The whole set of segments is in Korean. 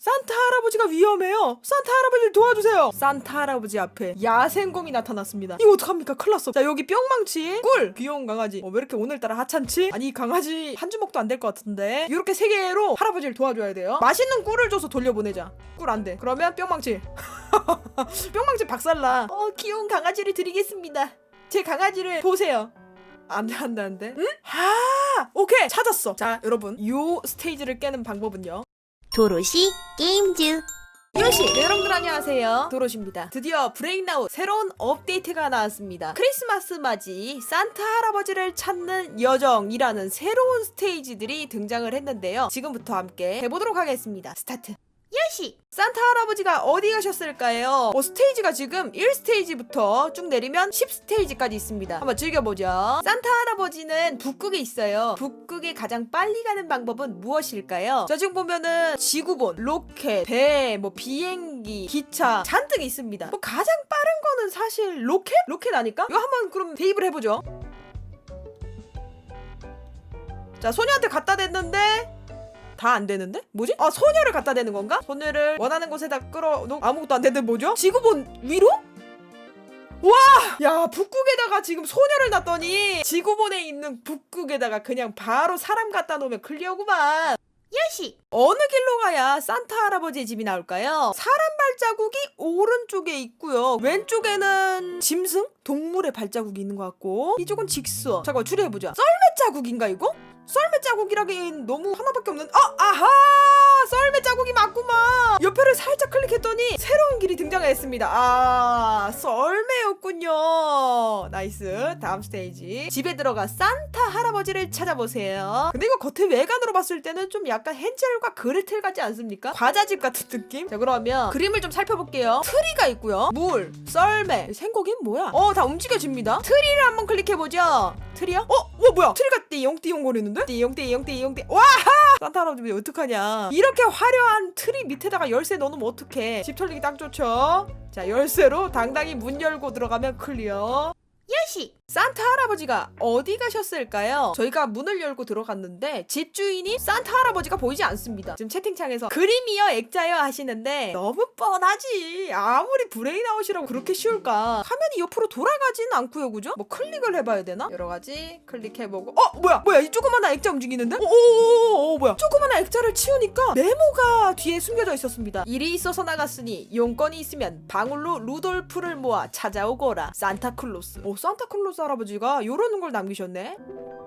산타 할아버지가 위험해요. 산타 할아버지를 도와주세요. 산타 할아버지 앞에 야생곰이 나타났습니다. 이거 어떡합니까? 큰일 났어. 자, 여기 뿅망치, 꿀, 귀여운 강아지. 어, 왜 이렇게 오늘따라 하찮지? 아니, 이 강아지 한 주먹도 안 될 것 같은데. 이렇게 세 개로 할아버지를 도와줘야 돼요. 맛있는 꿀을 줘서 돌려보내자. 꿀 안 돼. 그러면 뿅망치. 뿅망치 박살나. 어, 귀여운 강아지를 드리겠습니다. 제 강아지를 보세요. 안 돼, 안 돼, 안 돼. 응? 아, 오케이. 찾았어. 자, 여러분. 요 스테이지를 깨는 방법은요. 도로시 게임즈. 요시 네, 여러분들 안녕하세요. 도로시입니다. 드디어 브레이크나우 새로운 업데이트가 나왔습니다. 크리스마스 맞이 산타 할아버지를 찾는 여정이라는 새로운 스테이지들이 등장을 했는데요. 지금부터 함께 해보도록 하겠습니다. 스타트 요시 산타 할아버지가 어디 가셨을까요? 어, 스테이지가 지금 1스테이지부터 쭉 내리면 10스테이지까지 있습니다. 한번 즐겨보죠. 산타 할아버지는 북극에 있어요. 북극에 가장 빨리 가는 방법은 무엇일까요? 자, 지금 보면은 지구본, 로켓, 배, 뭐 비행기, 기차 잔뜩 있습니다. 뭐 가장 빠른 거는 사실 로켓? 로켓 아닐까? 이거 한번 그럼 대입을 해보죠. 자, 소녀한테 갖다 댔는데 다 안 되는데? 뭐지? 아 소녀를 갖다 대는 건가? 소녀를 원하는 곳에다 끌어 놓 아무것도 안 되는데 뭐죠? 지구본 위로? 와! 야 북극에다가 지금 소녀를 놨더니 지구본에 있는 북극에다가 그냥 바로 사람 갖다 놓으면 클리어구만 요시 어느 길로 가야 산타 할아버지의 집이 나올까요? 사람 발자국이 오른쪽에 있고요. 왼쪽에는 짐승? 동물의 발자국이 있는 것 같고 이쪽은 직선. 잠깐 추리해보자. 썰매 자국인가 이거? 썰매 자국이라기엔 너무 하나밖에 없는 아! 아하! 썰매 자국이 맞구만! 옆에를 살짝 클릭했더니 새로운 길이 등장했습니다. 아 썰매였군요. 나이스. 다음 스테이지. 집에 들어가 산타 할아버지를 찾아보세요. 근데 이거 겉에 외관으로 봤을 때는 좀 약간 헨젤과 그레텔 같지 않습니까? 과자집 같은 느낌? 자 그러면 그림을 좀 살펴볼게요. 트리가 있고요. 물, 썰매, 생고기는 뭐야? 어 다 움직여집니다. 트리를 한번 클릭해보죠. 트리요? 어? 어 뭐야? 트리가 띠용띠용 거리는데? 띠용띠용 띠용띠 와하! 산타 할아버지 어떡하냐 이렇게 화려한 트리 밑에다가 열쇠 넣어놓으면 어떡해 집 털리기 딱 좋죠 자 열쇠로 당당히 문 열고 들어가면 클리어 요시 산타 할아버지가 어디 가셨을까요? 저희가 문을 열고 들어갔는데 집 주인이 산타 할아버지가 보이지 않습니다. 지금 채팅창에서 그림이요 액자요 하시는데 너무 뻔하지. 아무리 브레인 아웃이라고 그렇게 쉬울까? 화면이 옆으로 돌아가지는 않고요, 그죠? 뭐 클릭을 해봐야 되나? 여러 가지 클릭해보고 어 뭐야 뭐야 이 조그마한 액자 움직이는데? 오오오오 뭐야? 조그마한 액자를 치우니까 메모가 뒤에 숨겨져 있었습니다. 일이 있어서 나갔으니 용건이 있으면 방울로 루돌프를 모아 찾아오거라. 산타클로스. 오 산타클로스 할아버지가 요러는 걸 남기셨네.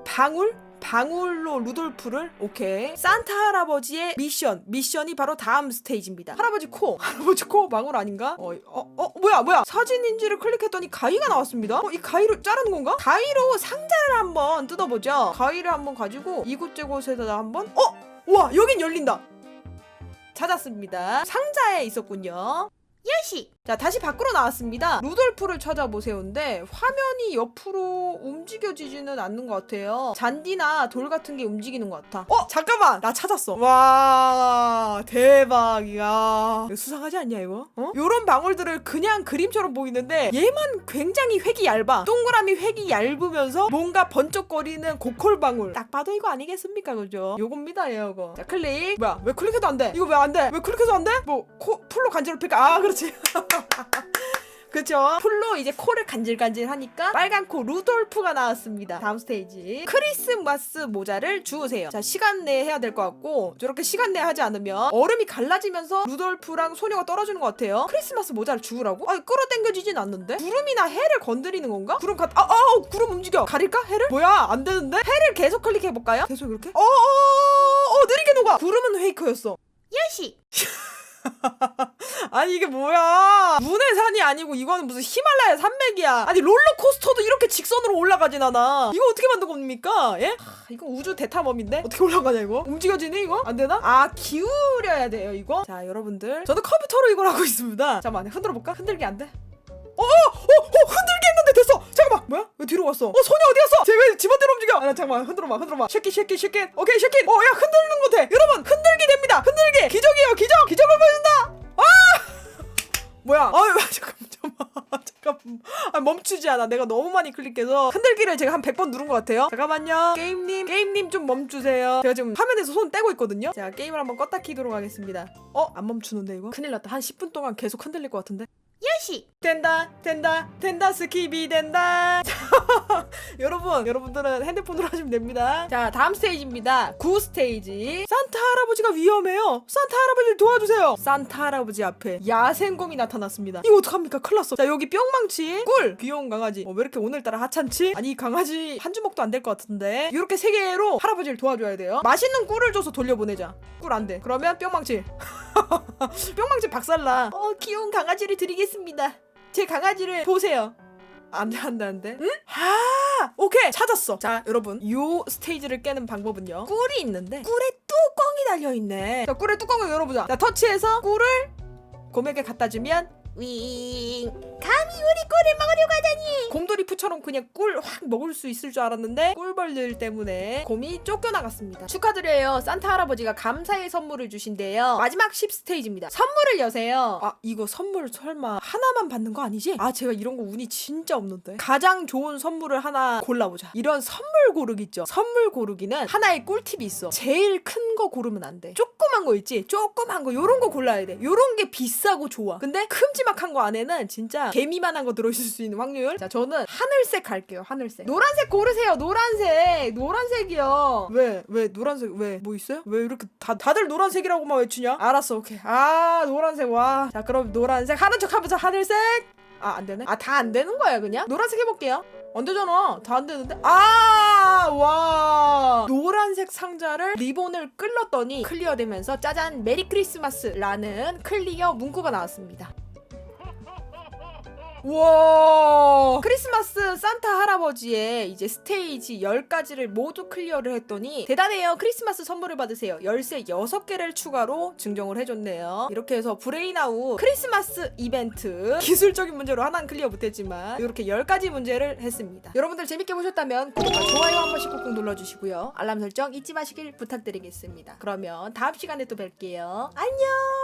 방울? 방울로 루돌프를? 오케이. 산타 할아버지의 미션. 미션이 바로 다음 스테이지입니다. 할아버지 코. 할아버지 코 방울 아닌가? 어, 어, 어 뭐야 뭐야? 사진 인지를 클릭했더니 가위가 나왔습니다. 어, 이 가위로 자르는 건가? 가위로 상자를 한번 뜯어보죠. 가위를 한번 가지고 이곳저곳에다 한번 어? 와 여긴 열린다. 찾았습니다. 상자에 있었군요 요시! 자 다시 밖으로 나왔습니다. 루돌프를 찾아보세요인데 화면이 옆으로 움직여지지는 않는 것 같아요. 잔디나 돌 같은 게 움직이는 것 같아. 어 잠깐만! 나 찾았어. 와 대박이야. 수상하지 않냐 이거? 어? 요런 방울들을 그냥 그림처럼 보이는데 얘만 굉장히 획이 얇아. 동그라미 획이 얇으면서 뭔가 번쩍거리는 고컬 방울. 딱 봐도 이거 아니겠습니까 그죠? 요겁니다 이거. 자 클릭. 뭐야? 왜 클릭해도 안 돼? 이거 왜 안 돼? 왜 클릭해도 안 돼? 뭐 코 풀로 간지럽힐까? 아 그 렇지 그쵸 풀로 이제 코를 간질간질 하니까 빨간 코 루돌프가 나왔습니다 다음 스테이지 크리스마스 모자를 주우세요 자 시간 내에 해야 될 것 같고 저렇게 시간 내에 하지 않으면 얼음이 갈라지면서 루돌프랑 소녀가 떨어지는 것 같아요 크리스마스 모자를 주우라고? 아 끌어당겨지진 않는데 구름이나 해를 건드리는 건가? 구름 가... 아, 아 구름 움직여 가릴까? 해를? 뭐야 안 되는데? 해를 계속 클릭해볼까요? 계속 이렇게? 어어어 어, 느리게 녹아 구름은 페이크였어 요시 아니 이게 뭐야 문의 산이 아니고 이거는 무슨 히말라야 산맥이야 아니 롤러코스터도 이렇게 직선으로 올라가진 않아 이거 어떻게 만든 겁니까 예? 하, 이거 우주 대탐험인데 어떻게 올라가냐 이거 움직여지니 이거 안 되나 아 기울여야 돼요 이거 자 여러분들 저도 컴퓨터로 이걸 하고 있습니다 잠깐만 흔들어 볼까 흔들기 안 돼 어, 어, 어, 어, 흔들기 했는데 됐어. 잠깐만, 뭐야? 왜 뒤로 갔어? 어, 소녀 어디 갔어? 쟤왜 집안대로 움직여? 아, 나 잠깐만, 흔들어봐, 흔들어봐. 쉐킷, 쉐킷, 쉐킷. 오케이, 쉐킷. 어, 야, 흔들는 거 돼. 여러분, 흔들기 됩니다. 흔들기. 기적이에요, 기적. 기적을 보여준다. 아! 뭐야? 아, 잠깐만, 잠깐만, 잠깐만. 아, 멈추지 않아. 내가 너무 많이 클릭해서 흔들기를 제가 한 100번 누른 것 같아요. 잠깐만요. 게임님, 게임님 좀 멈추세요. 제가 지금 화면에서 손 떼고 있거든요. 자, 게임을 한번 껐다 키도록 하겠습니다. 어? 안 멈추는데 이거? 큰일 났다. 한 10분 동안 계속 흔들릴 것 같은데. 요시 된다 된다 된다 스키비 된다 여러분 여러분들은 핸드폰으로 하시면 됩니다. 자 다음 스테이지입니다. 9 스테이지. 산타 할아버지가 위험해요. 산타 할아버지를 도와주세요. 산타 할아버지 앞에 야생곰이 나타났습니다. 이거 어떡합니까? 큰일 났어. 자 여기 뿅망치 꿀 귀여운 강아지. 어, 왜 이렇게 오늘따라 하찮지? 아니 이 강아지 한 주먹도 안 될 것 같은데 이렇게 세 개로 할아버지를 도와줘야 돼요. 맛있는 꿀을 줘서 돌려보내자. 꿀 안 돼. 그러면 뿅망치. 뿅망치 박살나. 어, 귀여운 강아지를 드리겠습니다. 제 강아지를 보세요. 안돼 안돼 안돼. 응? 아 오케이 찾았어. 자 여러분 요 스테이지를 깨는 방법은요. 꿀이 있는데 꿀에 뚜껑이 달려 있네. 자 꿀의 뚜껑을 열어보자. 자 터치해서 꿀을 곰에게 갖다 주면 윙 감히 우리 꿀을 먹으려고 하다니 곰돌이 푸처럼 그냥 꿀 확 먹을 수 있을 줄 알았는데 꿀벌들 때문에 곰이 쫓겨나갔습니다. 축하드려요. 산타 할아버지가 감사의 선물을 주신대요. 마지막 10 스테이지입니다. 선물을 여세요. 아 이거 선물 설마 하나만 받는 거 아니지? 아 제가 이런 거 운이 진짜 없는데. 가장 좋은 선물을 하나 골라보자. 이런 선물 고르기 있죠. 선물 고르기는 하나의 꿀팁이 있어. 제일 큰 거 고르면 안 돼. 조그만 거 있지? 조그만 거 요런 거 골라야 돼. 요런 게 비싸고 좋아. 근데 큼지막한 거 안에는 진짜 개미만한 거 들어있을 수 있는 확률. 자 저는 하늘색 갈게요. 하늘색. 노란색 고르세요. 노란색. 노란색이요. 왜? 왜 노란색? 왜? 뭐 있어요? 왜 이렇게 다 다들 노란색이라고만 외치냐? 알았어. 오케이. 아 노란색 와. 자 그럼 노란색 하는 척하면서 하늘색. 아 안 되네. 아 다 안 되는 거야 그냥. 노란색 해 볼게요. 안 되잖아. 다 안 되는데. 아, 와. 노란색 상자를 리본을 끌렀더니 클리어되면서 짜잔 메리 크리스마스라는 클리어 문구가 나왔습니다. 와 크리스마스 산타 할아버지의 이제 스테이지 10가지를 모두 클리어를 했더니 대단해요. 크리스마스 선물을 받으세요. 열쇠 6개를 추가로 증정을 해줬네요. 이렇게 해서 브레인아웃 크리스마스 이벤트 기술적인 문제로 하나는 클리어 못했지만 이렇게 10가지 문제를 했습니다. 여러분들 재밌게 보셨다면 구독과 좋아요 한 번씩 꾹꾹 눌러주시고요. 알람 설정 잊지 마시길 부탁드리겠습니다. 그러면 다음 시간에 또 뵐게요. 안녕